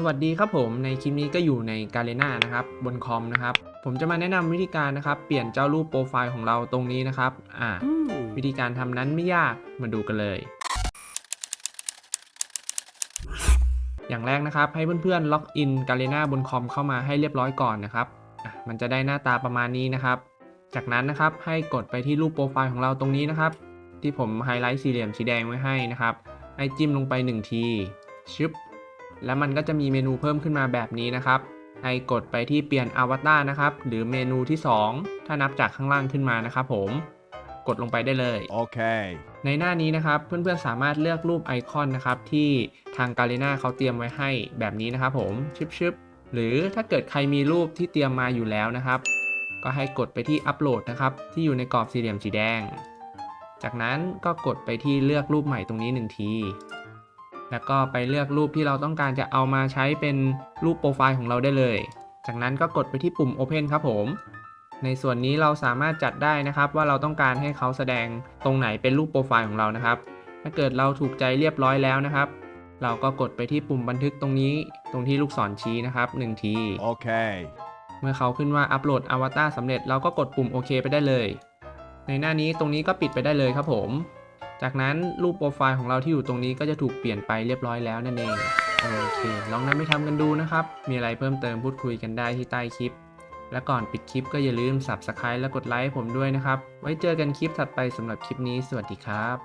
สวัสดีครับผมในคลิปนี้ก็อยู่ในกาเลนานะครับบนคอมนะครับผมจะมาแนะนำวิธีการนะครับเปลี่ยนเจ้ารูปโปรไฟล์ของเราตรงนี้นะครับอ่าวิธีการทำนั้นไม่ยากมาดูกันเลย อย่างแรกนะครับให้เพื่อนๆล็อกอินกาเลนาบนคอมเข้ามาให้เรียบร้อยก่อนนะครับอะมันจะได้หน้าตาประมาณนี้นะครับ จากนั้นนะครับให้กดไปที่รูปโปรไฟล์ของเราตรงนี้นะครับ ที่ผมไฮไลท์สี่เหลี่ยมสีแดงไว้ให้นะครับให้จิ้มลงไป1ทีชึบ แล้วมันก็จะมีเมนูเพิ่มขึ้นมาแบบนี้นะครับให้กดไปที่เปลี่ยนอวตารนะครับ หรือเมนูที่ 2 ถ้านับจากข้างล่างขึ้นมานะครับผมกดลงไปได้เลย Okay. ในหน้านี้นะครับเพื่อนๆสามารถเลือกรูปไอคอนนะครับที่ทางกาเลนาเขาเตรียมไว้ให้แบบนี้นะครับผมชึบชึบหรือถ้าเกิดใครมีรูปที่เตรียมมาอยู่แล้วนะครับ ก็ให้กดไปที่อัปโหลดนะครับที่อยู่ในกรอบสี่เหลี่ยมสีแดง จากนั้นก็กดไปที่เลือกรูปใหม่ตรงนี้หนึ่งที แล้วก็ไปเลือกรูปที่เราต้องการจะเอามาใช้เป็นรูปโปรไฟล์ของเราได้เลย จากนั้นก็กดไปที่ปุ่ม Open ครับผม ในส่วนนี้เราสามารถจัดได้นะครับ ว่าเราต้องการให้เขาแสดงตรงไหนเป็นรูปโปรไฟล์ของเรานะครับ ถ้าเกิดเราถูกใจเรียบร้อยแล้วนะครับ เราก็กดไปที่ปุ่มบันทึกตรงนี้ ตรงที่ลูกศรชี้นะครับหนึ่งที Okay. เมื่อเขาขึ้นว่าอัปโหลดอวตารสำเร็จเราก็กดปุ่มโอเคไปได้เลย ในหน้านี้ตรงนี้ก็ปิดไปได้เลยครับผม จากนั้นรูปโปรไฟล์ของเราที่อยู่ตรงนี้ก็จะถูกเปลี่ยนไปเรียบร้อยแล้วนั่นเอง โอเค ลองนำไปทำกันดูนะครับ มีอะไรเพิ่มเติมพูดคุยกันได้ที่ใต้คลิป และก่อนปิดคลิปก็อย่าลืม Subscribe และกดไลค์ผมด้วยนะครับ ไว้เจอกันคลิปถัดไปสำหรับคลิปนี้ สวัสดีครับ